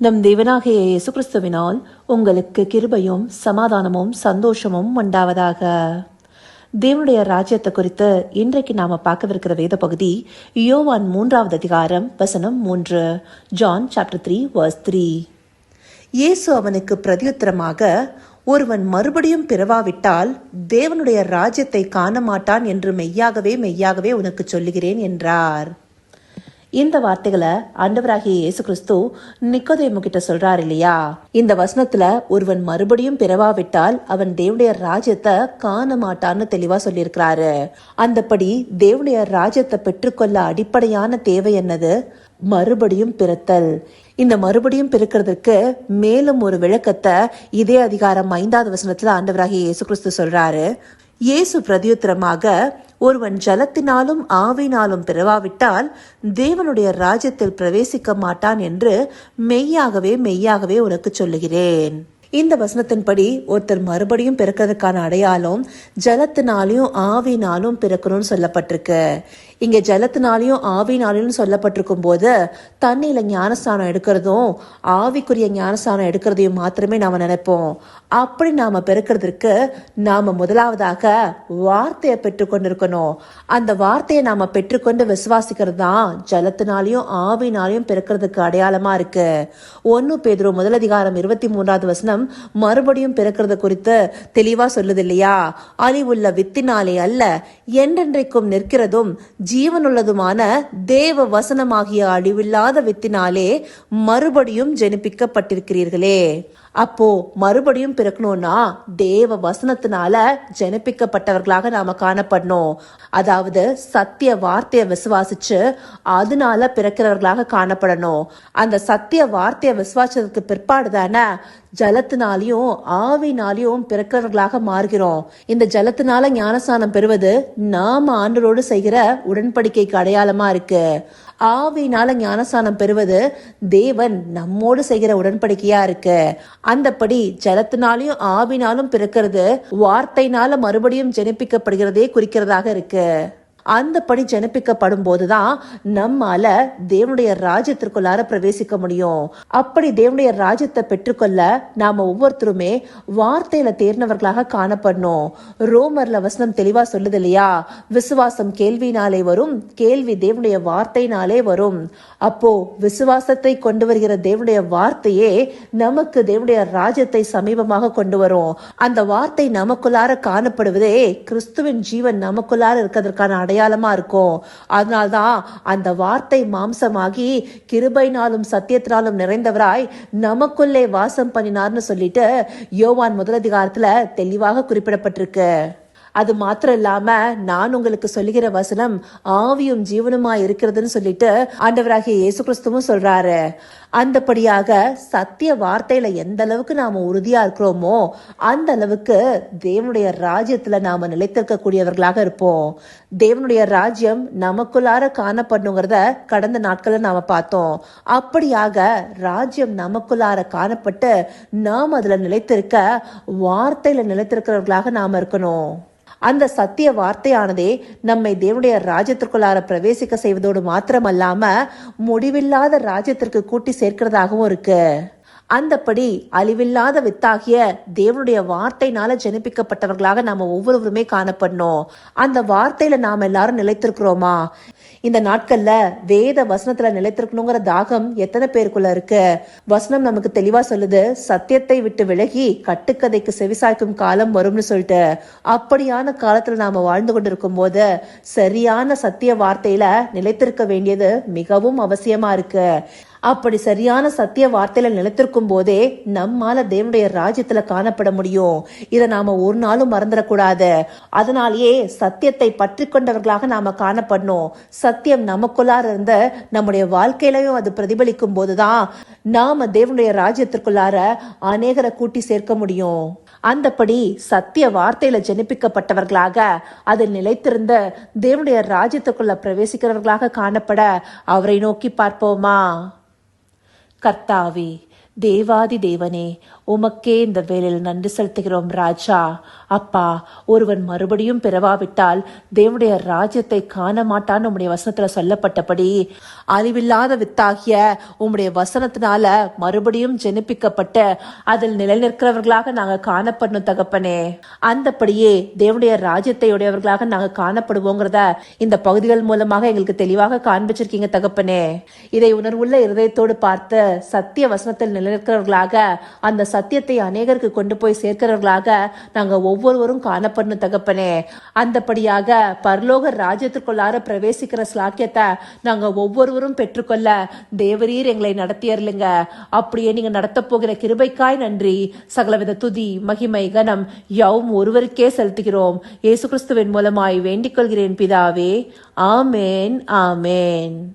நம் தேவனாகிய இயேசு கிறிஸ்துவினால் உங்களுக்கு கிருபையும் சமாதானமும் சந்தோஷமும் உண்டாவதாக. தேவனுடைய ராஜ்யத்தை குறித்து இன்றைக்கு நாம பார்க்கவிருக்கிற வேத பகுதி யோவான் மூன்றாவது அதிகாரம் வசனம் மூன்று John chapter three verse three. இயேசு அவனுக்கு பிரதியுத்தரமாக ஒருவன் மறுபடியும் பிறவாவிட்டால் தேவனுடைய ராஜ்யத்தை காண மாட்டான் என்று மெய்யாகவே மெய்யாகவே உனக்கு சொல்லுகிறேன் என்றார். இந்த வார்த்தைகளை ஆண்டவராகிய இயேசு கிறிஸ்து நிக்கோதேமு கிட்ட சொல்றாரு இல்லையா? இந்த வசனத்துல ஒருவன் மறுபடியும் பிறவாவிட்டால் அவன் தேவனுடைய ராஜ்யத்தை காண மாட்டான்னு தெளிவா சொல்லியிருக்கிறாரு. அந்தபடி தேவனுடைய ராஜ்யத்தை பெற்றுக்கொள்ள அடிப்படையான தேவை என்னது? மறுபடியும் பிறத்தல். இந்த மறுபடியும் பிறக்கிறதுக்கு மேலும் ஒரு விளக்கத்தை இதே அதிகாரம் ஐந்தாவது வசனத்துல ஆண்டவராகிய இயேசு கிறிஸ்து சொல்றாரு. இயேசு பிரதியுத்தரமாக ஒருவன் ஜலத்தினாலும் ஆவினாலும் பிறவாவிட்டால் தேவனுடைய ராஜ்யத்தில் பிரவேசிக்க மாட்டான் என்று மெய்யாகவே மெய்யாகவே உனக்கு சொல்லுகிறேன். இந்த வசனத்தின்படி ஒருத்தர் மறுபடியும் பிறக்கிறதுக்கான அடையாளம் ஜலத்தினாலையும் ஆவினாலும் பிறக்கணும்னு சொல்லப்பட்டிருக்கு. இங்க ஜலத்தினாலையும் ஆவினாலையும் சொல்லப்பட்டிருக்கும் போது தண்ணியில ஞானஸ்தானம் எடுக்கிறதும் ஆவிக்குரிய ஞானஸ்தானம் எடுக்கிறதையும் மாத்திரமே நாம நினைப்போம். அப்படி நாம பிறக்கிறதுக்கு நாம முதலாவதாக வார்த்தையை பெற்றுக்கொண்டிருக்கணும். அந்த வார்த்தையை நாம பெற்றுக்கொண்டு விசுவாசிக்கிறது தான் ஜலத்தினாலையும் ஆவினாலையும் பிறக்கிறதுக்கு அடையாளமா இருக்கு. ஒன்னு பேதுரு முதலதிகாரம் இருபத்தி மூன்றாவது வசனம் மறுபடியும் பிறக்கிறது குறித்து தெளிவா சொல்லுது இல்லையா அழிவுள்ள வித்தினாலே அல்ல என்றென்றைக்கும் நிற்கிறதும் ஜீவனுள்ளதுமான தேவ வசனமாகிய அழிவில்லாத வித்தினாலே மறுபடியும் ஜெனிப்பிக்கப்பட்டிருக்கிறீர்களே. அப்போ மறுபடியும் பிறக்கணும்னா தேவ வசனத்தினால ஜனப்பிக்கப்பட்டவர்களாக நாம காணப்படணும். அதாவது சத்திய வார்த்தையை விசுவாசிச்சு அதனால பிறக்கிறவர்களாக காணப்படணும். அந்த சத்திய வார்த்தையை விசுவாசத்துக்கு பிற்பாடு தானே ஜலத்தினாலையும் ஆவினாலையும் பிறக்கிறவர்களாக மாறுகிறோம். இந்த ஜலத்தினால ஞானஸ்தானம் பெறுவது நாம ஆண்டரோடு செய்கிற உடன்படிக்கைக்கு அடையாளமா இருக்கு. ஆவினால ஞானசானம் பெறுவது தேவன் நம்மோடு செய்கிற உடன்படிக்கையா இருக்கு. அந்தபடி ஜலத்தினாலையும் ஆவினாலும் பிறக்கிறது வார்த்தைனால மறுபடியும் ஜெனிப்பிக்கப்படுகிறதே குறிக்கிறதாக இருக்கு. அந்தபடி ஜனப்பிக்கப்படும் போதுதான் நம்மால தேவனுடைய ராஜ்யத்திற்குள்ளார பிரவேசிக்க முடியும். அப்படி தேவனுடைய ராஜ்யத்தை பெற்றுக்கொள்ள நாம ஒவ்வொருத்தருமே வார்த்தையில தேர்ந்தவர்களாக காணப்படணும். ரோமர்ல வசனம் தெளிவா சொல்லுது இல்லையா? விசுவாசம் கேள்வினாலே வரும் கேள்வி தேவனுடைய வார்த்தையினாலே வரும். அப்போ விசுவாசத்தை கொண்டு வருகிற தேவனுடைய வார்த்தையே நமக்கு தேவனுடைய ராஜ்யத்தை சமீபமாக கொண்டு வரும். அந்த வார்த்தை நமக்குள்ளார காணப்படுவதே கிறிஸ்துவின் ஜீவன் நமக்குள்ளார இருக்கிறதுக்கான அடையாளமா இருக்கும். அதனால்தான் அந்த வார்த்தை மாம்சமாகி கிருபைனாலும் சத்தியத்தினாலும் நிறைந்தவராய் நமக்குள்ளே வாசம் பண்ணினார்னு சொல்லிட்டு யோவான் முதலதிகாரத்துல தெளிவாக குறிப்பிடப்பட்டிருக்கு. அது மாத்திரம் இல்லாம நான் உங்களுக்கு சொல்லுகிற வசனம் ஆவியும் ஜீவனுமா இருக்கிறதுன்னு சொல்லிட்டு ஆண்டவராகிய இயேசு கிறிஸ்துவும் சொல்றாரு. அந்தபடியாக சத்திய வார்த்தையில எந்த அளவுக்கு நாம உறுதியா இருக்கிறோமோ அந்த அளவுக்கு தேவனுடைய ராஜ்யத்துல நாம நிலைத்திருக்க கூடியவர்களாக இருப்போம். தேவனுடைய ராஜ்யம் நமக்குள்ளார காணப்படணுங்கிறத கடந்த நாட்களில் நாம பார்த்தோம். அப்படியாக ராஜ்யம் நமக்குள்ளார காணப்பட்டு நாம் அதுல நிலைத்திருக்க வார்த்தையில நிலைத்திருக்கிறவர்களாக நாம இருக்கணும். அந்த சத்திய வார்த்தையானதே நம்மை தேவனுடைய ராஜ்யத்திற்குள்ளார பிரவேசிக்க செய்வதோடு மாத்திரமல்லாம முடிவில்லாத ராஜ்யத்திற்கு கூட்டி சேர்க்கிறதாகவும் இருக்கு. அந்தப்படி அழிவில்லாத வித்தாகிய தேவனுடைய வார்த்தையினால ஜெனிப்பிக்கப்பட்டவர்களாக நாம ஒவ்வொருவருமே காணப்படணும். அந்த வார்த்தையில நாம எல்லாரும் நிலைத்திருக்கிறோமா? இந்த நாட்கள்ல வேத வசனத்துல நிலைத்திருக்கணுங்கிற தாகம் எத்தனை பேருக்குள்ள இருக்கு? வசனம் நமக்கு தெளிவா சொல்லுது சத்தியத்தை விட்டு விலகி கட்டுக்கதைக்கு செவிசாய்க்கும் காலம் வரும்னு சொல்லிட்டு. அப்படியான காலத்துல நாம வாழ்ந்து கொண்டிருக்கும் போது சரியான சத்திய வார்த்தையில நிலைத்திருக்க வேண்டியது மிகவும் அவசியமா இருக்கு. அப்படி சரியான சத்திய வார்த்தையில நிலைத்திருக்கும் போதே நம்மால தேவனுடைய ராஜ்யத்துல காணப்பட முடியும். இதை நாம ஒரு நாளும் மறந்துடக்கூடாது. அதனாலேயே சத்தியத்தை பற்றி கொண்டவர்களாக நாம காணப்படணும். சத்தியம் நமக்குள்ளார இருந்த நம்முடைய வாழ்க்கையிலையும் அது பிரதிபலிக்கும் போதுதான் நாம தேவனுடைய ராஜ்யத்திற்குள்ளார அநேகரை கூட்டி சேர்க்க முடியும். அந்தபடி சத்திய வார்த்தையில ஜனிப்பிக்கப்பட்டவர்களாக அதில் நிலைத்திருந்த தேவனுடைய ராஜ்யத்துக்குள்ள பிரவேசிக்கிறவர்களாக காணப்பட அவரை நோக்கி பார்ப்போமா? कर्तवे देवादिदेवे உமக்கே இந்த வேலையில் நன்றி செலுத்துகிறோம் ராஜா. அப்பா ஒருவன் மறுபடியும் பிறவாவிட்டால் தேவனுடைய ராஜ்யத்தை காண மாட்டான்னு உம்முடைய வசனத்துல சொல்லப்பட்டபடி. அறிவில்லாத வித்தாகிய உம்முடைய வசனத்தினால மறுபடியும் ஜெனிப்பிக்கப்பட்டு அதில் நிலைநிற்கிறவர்களாக நாங்க காணப்படணும் தகப்பனே. அந்தபடியே தேவனுடைய ராஜ்யத்தை உடையவர்களாக நாங்க காணப்படுவோங்கிறத இந்த பகுதிகள் மூலமாக எங்களுக்கு தெளிவாக காண்பிச்சிருக்கீங்க தகப்பனே. இதை உணர்வுள்ள இருதயத்தோடு பார்த்து சத்திய வசனத்தில் நிலைநிற்கிறவர்களாக அந்த சத்தியத்தை அநேகருக்கு கொண்டு போய் சேர்க்கிறவர்களாக நாங்கள் ஒவ்வொருவரும் காணப்படணும் தகப்பனே. அந்தபடியாக பரலோக ராஜ்யத்திற்குள்ளார பிரவேசிக்கிற ஸ்லாக்கியத்தை நாங்கள் ஒவ்வொருவரும் பெற்றுக்கொள்ள தேவரீர் எங்களை நடத்தியறலுங்க அப்படியே நீங்கள் நடத்த போகிற கிருபைக்காய் நன்றி. சகலவித துதி மகிமை கனம் யாவும் ஒருவருக்கே செலுத்துகிறோம். இயேசு கிறிஸ்துவின் மூலமாய் வேண்டிக் கொள்கிறேன் பிதாவே. ஆமேன் ஆமேன்.